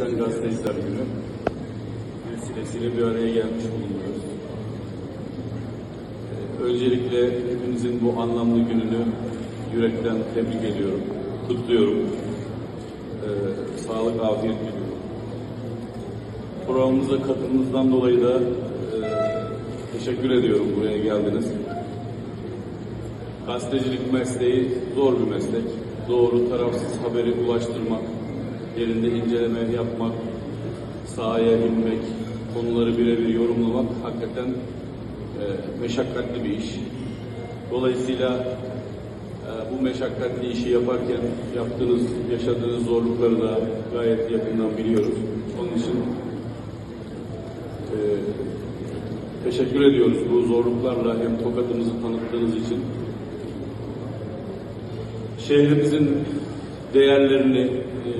Çalışan Gazeteciler Günü vesilesiyle bir araya gelmiş bulunuyoruz. Ee, Öncelikle hepinizin bu anlamlı gününü yürekten tebrik ediyorum, kutluyorum. Ee, sağlık, afiyet diliyorum. Programımıza katılımınızdan dolayı da e, teşekkür ediyorum buraya geldiniz. Gazetecilik mesleği zor bir meslek. Doğru, tarafsız haberi ulaştırmak, yerinde inceleme yapmak, sahaya inmek, konuları birebir yorumlamak hakikaten e, meşakkatli bir iş. Dolayısıyla e, bu meşakkatli işi yaparken yaptığınız, yaşadığınız zorlukları da gayet yakından biliyoruz. Onun için e, teşekkür ediyoruz bu zorluklarla hem tokatımızı tanıttığınız için şehrimizin değerlerini e,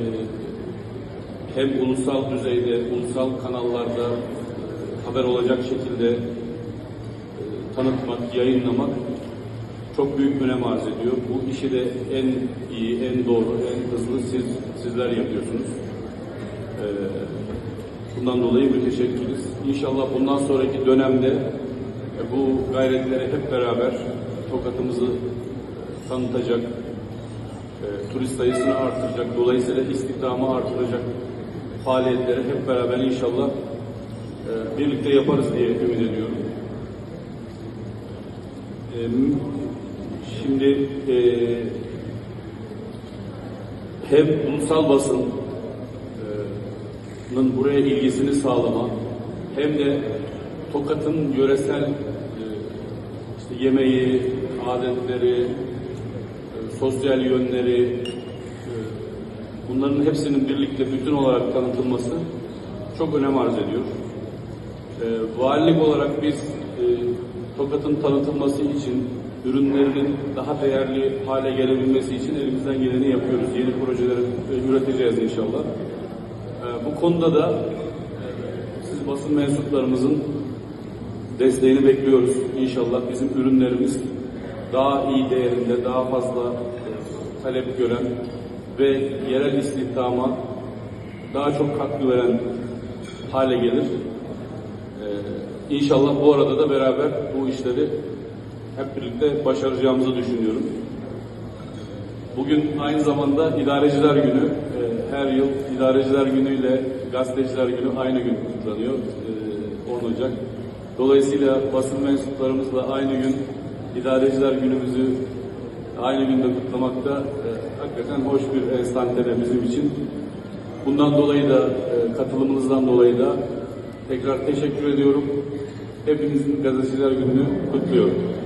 hem ulusal düzeyde, ulusal kanallarda e, haber olacak şekilde e, tanıtmak, yayınlamak çok büyük önem arz ediyor. Bu işi de en iyi, en doğru, en hızlı siz sizler yapıyorsunuz. E, bundan dolayı müteşekkiriz. İnşallah bundan sonraki dönemde bu gayretleri hep beraber tokatımızı tanıtacak, turist sayısını artıracak, dolayısıyla istihdamı artıracak faaliyetleri hep beraber inşallah e, birlikte yaparız diye ümit ediyorum. E, şimdi e, hem ulusal basının buraya ilgisini sağlama hem de Tokat'ın yöresel e, işte yemeği, adetleri, e, sosyal yönleri e, bunların hepsinin birlikte bütün olarak tanıtılması çok önem arz ediyor. E, valilik olarak biz e, Tokat'ın tanıtılması için ürünlerinin daha değerli hale gelebilmesi için elimizden geleni yapıyoruz. Yeni projeleri üreteceğiz inşallah. E, bu konuda da e, siz basın mensuplarımızın desteğini bekliyoruz. İnşallah bizim ürünlerimiz daha iyi değerinde, daha fazla e, talep gören ve yerel istihdama daha çok katkı veren hale gelir. Ee, İnşallah bu arada da beraber bu işleri hep birlikte başaracağımızı düşünüyorum. Bugün aynı zamanda İdareciler Günü. Ee, Her yıl İdareciler Günü ile Gazeteciler Günü aynı gün kutlanıyor. ee, 10 Ocak. Dolayısıyla basın mensuplarımızla aynı gün İdareciler Günümüzü aynı günde kutlamakta e, hakikaten hoş bir enstantane bizim için. Bundan dolayı da e, katılımınızdan dolayı da tekrar teşekkür ediyorum. Hepinizin gazeteciler gününü kutluyorum.